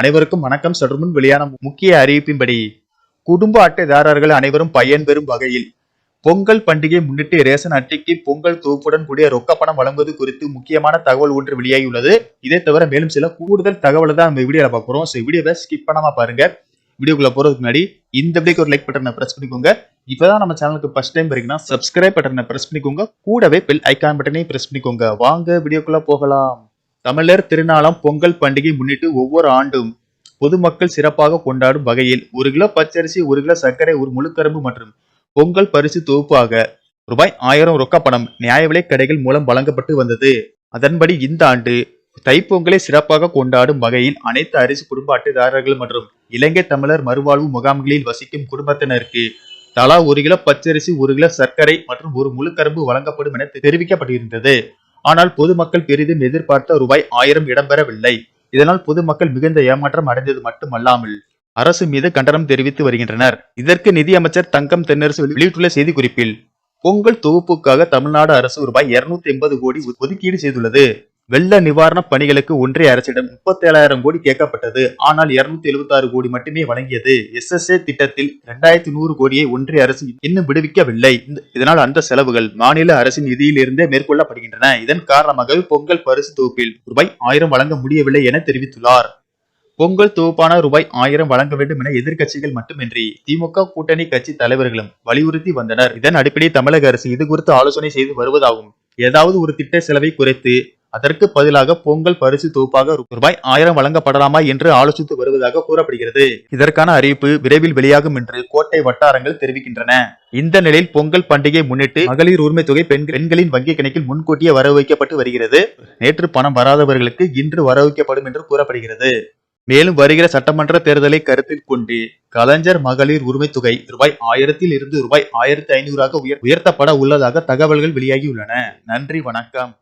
அனைவருக்கும் வணக்கம். சற்றுமுன் வெளியான முக்கிய அறிவிப்பின்படி குடும்ப அட்டைதாரர்கள் அனைவரும் பயன்பெறும் வகையில் பொங்கல் பண்டிகை முன்னிட்டு ரேஷன் அட்டைக்கு பொங்கல் தொகுப்புடன் கூடிய ரொக்க பணம் வழங்குவது குறித்து முக்கியமான தகவல் ஒன்று வெளியாகியுள்ளது. இதை தவிர மேலும் சில கூடுதல் தகவலை தான் நம்ம வீடியோவில் பார்க்குறோம் ஸோ வீடியோவை ஸ்கிப் பண்ணாமல் பாருங்க. வீடியோக்குள்ள போறதுக்கு முன்னாடி இந்த வீடியோக்கு ஒரு லைக் பட்டனை பிரஸ் பண்ணிக்கோங்க. இப்பதான் நம்ம சேனலுக்கு ஃபர்ஸ்ட் டைம் வரீங்கன்னா சப்ஸ்கிரைப் பட்டனை பிரஸ் பண்ணிக்கோங்க. கூடவே பெல் ஐக்கான் பட்டனையும் பிரஸ் பண்ணிக்கோங்க. வாங்க வீடியோக்குள்ள போகலாம். தமிழர் திருநாளாம் பொங்கல் பண்டிகை முன்னிட்டு ஒவ்வொரு ஆண்டும் பொதுமக்கள் சிறப்பாக கொண்டாடும் வகையில் ஒரு கிலோ பச்சரிசி ஒரு கிலோ சர்க்கரை ஒரு முழுக்கரும்பு மற்றும் பொங்கல் பரிசு தொகுப்பாக ரூபாய் ஆயிரம் ரொக்க பணம் நியாய விலை கடைகள் மூலம் வழங்கப்பட்டு வந்தது. அதன்படி இந்த ஆண்டு தைப்பொங்கலை சிறப்பாக கொண்டாடும் வகையில் அனைத்து அரிசி குடும்ப அட்டைதாரர்கள் மற்றும் இலங்கை தமிழர் மறுவாழ்வு முகாம்களில் வசிக்கும் குடும்பத்தினருக்கு தலா ஒரு கிலோ பச்சரிசி ஒரு கிலோ சர்க்கரை மற்றும் ஒரு முழுக்கரும்பு வழங்கப்படும் என தெரிவிக்கப்பட்டிருந்தது. ஆனால் பொதுமக்கள் பெரிதும் எதிர்பார்த்த ரூபாய் ஆயிரம் இடம்பெறவில்லை. இதனால் பொதுமக்கள் மிகுந்த ஏமாற்றம் அடைந்தது மட்டுமல்லாமல் அரசு மீது கண்டனம் தெரிவித்து வருகின்றனர். இதற்கு நிதியமைச்சர் தங்கம் தென்னரசு வெளியிட்டுள்ள செய்திக்குறிப்பில் பொங்கல் தொகுப்புக்காக தமிழ்நாடு அரசு ரூபாய் இருநூத்தி எண்பது கோடி ஒதுக்கீடு செய்துள்ளது. வெள்ள நிவாரண பணிகளுக்கு ஒன்றிய அரசிடம் முப்பத்தி ஏழாயிரம் கோடி கேட்கப்பட்டது. ஆனால் இருநூத்தி எழுபத்தி ஆறு கோடி மட்டுமே வழங்கியது. எஸ் எஸ் ஏ திட்டத்தில் இரண்டாயிரத்தி நூறு கோடியை ஒன்றிய அரசு இன்னும் விடுவிக்கவில்லை. இந்த- இதனால் அந்த செலவுகள் மாநில அரசின் நிதியிலிருந்தே மேற்கொள்ளப்படுகின்றன. இதன் காரணமாக பொங்கல் பரிசு தொகுப்பில் ரூபாய் ஆயிரம் வழங்க முடியவில்லை என தெரிவித்துள்ளார். பொங்கல் தொகுப்பான ரூபாய் ஆயிரம் வழங்க வேண்டும் என எதிர்க்கட்சிகள் மட்டுமின்றி திமுக கூட்டணி கட்சி தலைவர்களும் வலியுறுத்தி வந்தனர். இதன் அடிப்படையில் தமிழக அரசு இது குறித்து ஆலோசனை செய்து வருவதாகும். ஏதாவது ஒரு திட்ட செலவை குறைத்து அதற்கு பதிலாக பொங்கல் பரிசு தொகுப்பாக ரூபாய் ஆயிரம் வழங்கப்படலாமா என்று ஆலோசித்து வருவதாக கூறப்படுகிறது. இதற்கான அறிவிப்பு விரைவில் வெளியாகும் என்று கோட்டை வட்டாரங்கள் தெரிவிக்கின்றன. இந்த நிலையில் பொங்கல் பண்டிகை முன்னிட்டு மகளிர் உரிமை தொகை பெண்களின் வங்கி கணக்கில் முன்கூட்டியே வரவு வைக்கப்பட்டு வருகிறது. நேற்று பணம் வராதவர்களுக்கு இன்று வர வைக்கப்படும் என்று கூறப்படுகிறது. மேலும் வருகிற சட்டமன்ற தேர்தலை கருத்தில் கொண்டு கலைஞர் மகளிர் உரிமை தொகை ரூபாய் ஆயிரத்தில் இருந்து ரூபாய் ஆயிரத்தி ஐநூறாக உயர் உயர்த்தப்பட உள்ளதாக தகவல்கள் வெளியாகியுள்ளன. நன்றி வணக்கம்.